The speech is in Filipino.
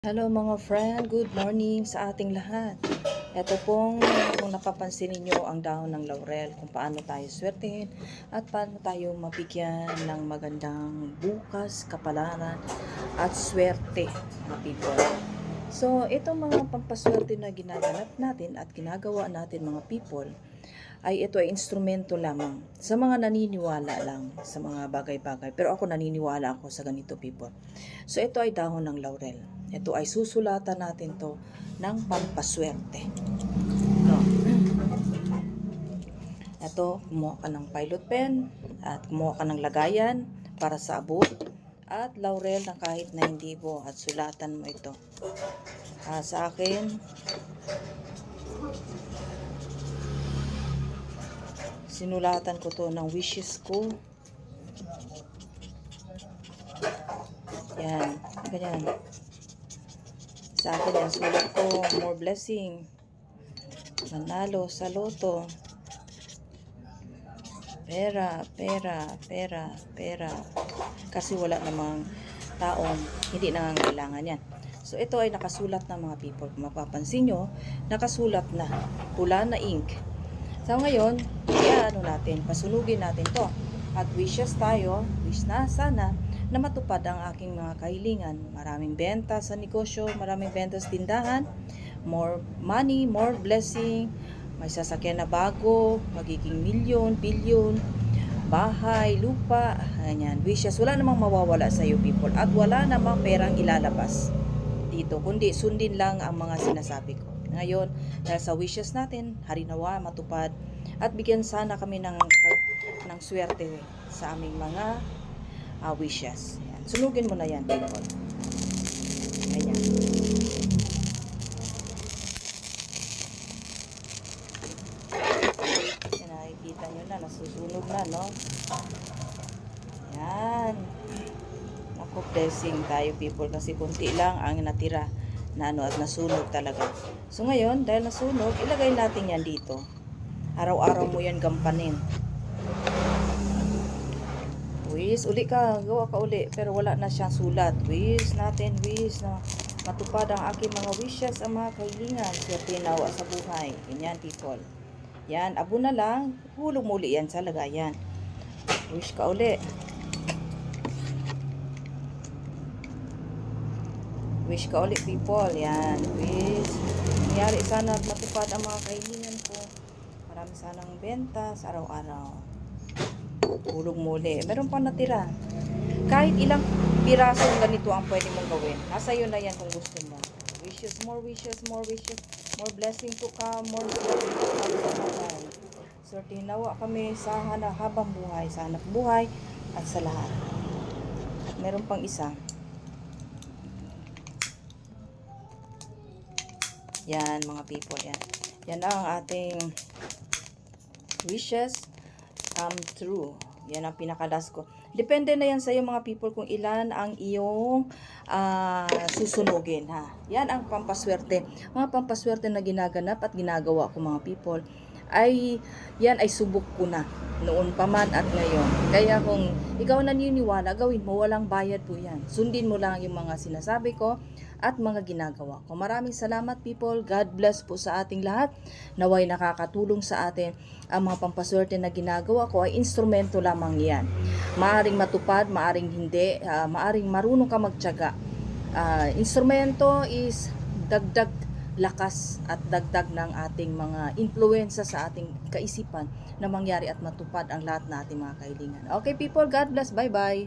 Hello mga friend, good morning sa ating lahat. Ito pong kung napapansin ninyo ang dahon ng laurel, kung paano tayo swertehin at paano tayo mabigyan ng magandang bukas, kapalaran at swerte mga people. So, itong mga pampaswerte na ginaganap natin at ginagawa natin mga people, ay ito ay instrumento lamang sa mga naniniwala lang sa mga bagay-bagay. Pero ako naniniwala ako sa ganito people. So ito ay dahon ng laurel. Ito ay susulatan natin to ng pampaswerte. No. Ito, kumuha ka ng pilot pen at kumuha ka ng lagayan para sa abot at laurel na kahit na hindi po at sulatan mo ito. Ah, sa akin, sinulatan ko to ng wishes ko. Yan, ganyan. Sa akin yan, sulat ko, more blessing. Manalo sa loto. Pera, pera, pera, pera. Kasi wala namang taong hindi nangangailangan yan. So, ito ay nakasulat na mga people. Kung mapapansin nyo, nakasulat na. Pula na ink. So, ngayon, kaya ano natin, pasunugin natin to. At wishes tayo, wish na sana, na matupad ang aking mga kahilingan. Maraming benta sa negosyo, maraming benta sa tindahan, more money, more blessing, may sasakyan na bago, magiging milyon, bilyon, bahay, lupa, ganyan. Wishes, wala namang mawawala sa iyo people at wala namang perang ilalabas dito, kundi sundin lang ang mga sinasabi ko. Ngayon, dahil sa wishes natin, harinawa, matupad, at bigyan sana kami ng, ng swerte sa aming mga ah, wishes. Yan. Sunugin mo na yan, people. Ayan. Yan, nakikita nyo na, nasusunog na, no? Yan. Ako, blessing tayo, people, kasi kunti lang ang natira na ano at nasunog talaga. So ngayon, dahil nasunog, ilagay natin yan dito. Araw-araw mo yan gampanin. Wish, uli ka, gawa ka uli, pero wala na siyang sulat. Wish natin, wish na matupad ang aking mga wishes, ang mga kahilingan, swerte nawa sa buhay. Ganyan, people. Yan, abo na lang, hulog muli yan sa lagayan. Wish ka uli. Wish ka ulit people. Yan. Wish. Nangyari sana at matupad ang mga kahilingan ko. Marami sanang benta sa araw-araw. Hulog muli. Meron pa natira. Kahit ilang piraso ganito ang pwede mong gawin. Nasa iyo na yan kung gusto mo. Wishes, more wishes, more wishes. More blessing to come, more blessing to come sa buhay. Swerte nawa kami sa habang buhay, sa hanap buhay, at sa lahat. At meron pang isa. Yan, mga people, yan. Yan ang ating wishes come true. Yan ang pinakalas ko. Depende na yan sa iyo mga people kung ilan ang iyong ah, susunugin ha. Yan ang pampaswerte. Mga pampaswerte na ginaganap at ginagawa ko mga people ay yan ay subok ko na noon pa man at ngayon. Kaya kung ikaw naniniwala, gawin mo, walang bayad po yan. Sundin mo lang yung mga sinasabi ko at mga ginagawa ko. Maraming salamat people. God bless po sa ating lahat. Naway nakakatulong sa atin ang mga pampaswerte na ginagawa ko ay instrumento lamang yan. Maaring matupad, maaring hindi, ah, maaring marunong ka magtyaga. Ah, instrumento is dagdag lakas at dagdag ng ating mga influensya sa ating kaisipan na mangyari at matupad ang lahat na ating mga kahilingan. Okay people, God bless. Bye-bye.